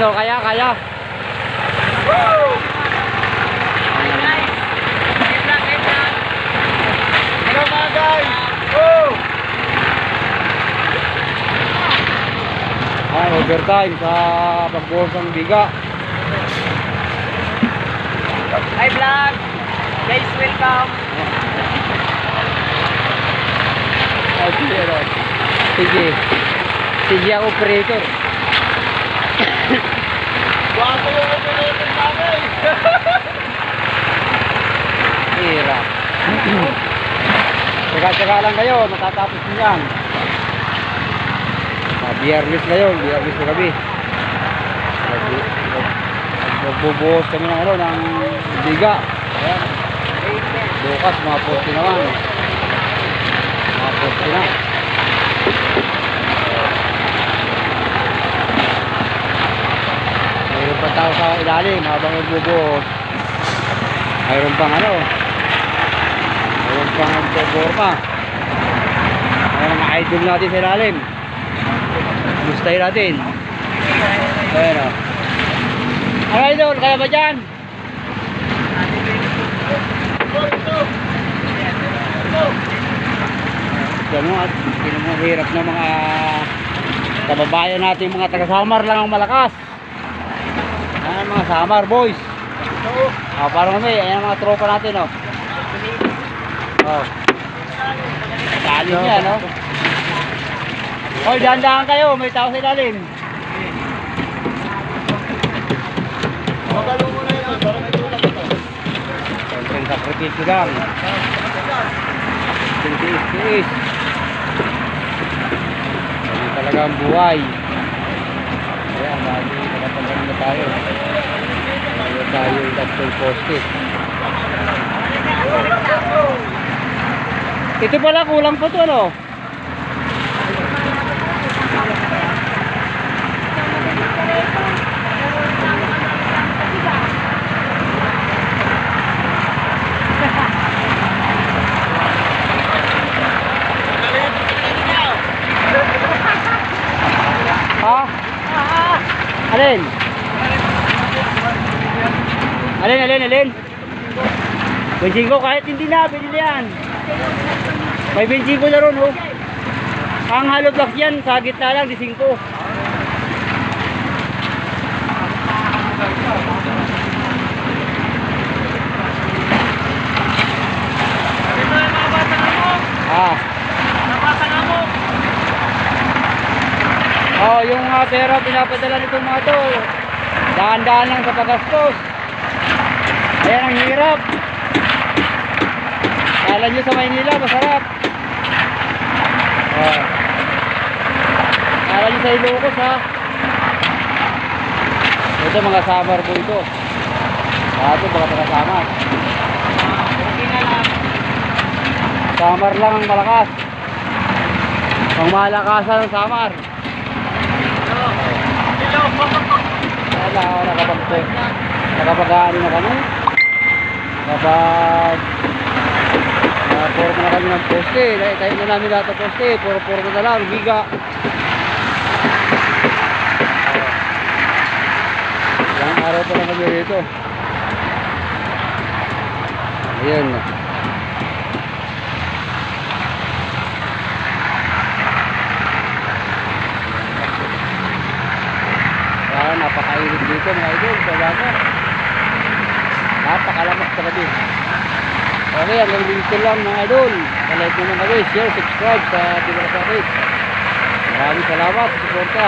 Ano, kaya, kaya. Hello mga guys! Oh! Ah, overtime sa pagbuhos ng biga. Hi vlog! Guys, welcome! Oh, sige. Sige. Sige operator. Bago yung operator namin! Hira. Tsaga-tsaga lang kayo, matatapos din yan. Biyernes na yun, biyernes na gabi. Mag- mag- Magbubuhos kami ng ano, ng biga. Ayan. Bukas, mga poste naman. Mga poste na. Mayroon pa tao sa ilalim habang nagbubuhos. Mayroon pang ano, mayroon pang nagpoporma. Ayan mga idol natin sa ilalim. Gustahin natin. Ayan o. Ano idol, kaya ba dyan? Gano'n at tinan mo hirap ng mga kababayan natin mga taga-samar lang ang malakas. Ayan mga samar boys. Ah, parang kami, ayan ang mga tropa natin oh. Oh. Dali niya, no? Hoy, dahan-dahan kayo, may tao sa ilalim. Magalo mo na yun, para may tulak ito. Konting sakripisyo lang. Tiis-tiis. Ano talaga ang buhay. Bali, nakapagano na tayo. Tayo tayo yung tatlong poste. Ito pala, kulang pa to, ano? Ha? Alin? Alin, alin, alin? Bensin ko kahit hindi na, na yan. May bensin ko na ron, oh. Ang hollow blocks yan, sa gitna lang, di 5. Sabi mo yung mga bata nga mo! Ah. Oh, yung mga pera pinapadala nitong mga to. Daan-daan lang sa pagastos. Ayan ang hirap. Kala nyo sa Maynila, masarap. Oh. Kala nyo sa Ilocos ha. Ito mga summer po ito. Ito mga. Okay na lang. Samar lang ang malakas. Pang malakasan ng samar. Hello! Hello! Wala, wala kapag nakapag-ano na kami. Kapag uh, puro na kami ng poste. Dahil tayo na namin lahat ng poste. Puro-puro na lang, biga. Ilang araw pa lang kami rito. Na. Kaya napakainit dito mga idol sa dagat. Napakalamak gabi. Okay, hanggang dito lang mga idol. Palike naman kami, share, subscribe sa Tibara Sakit. Maraming salamat sa suporta.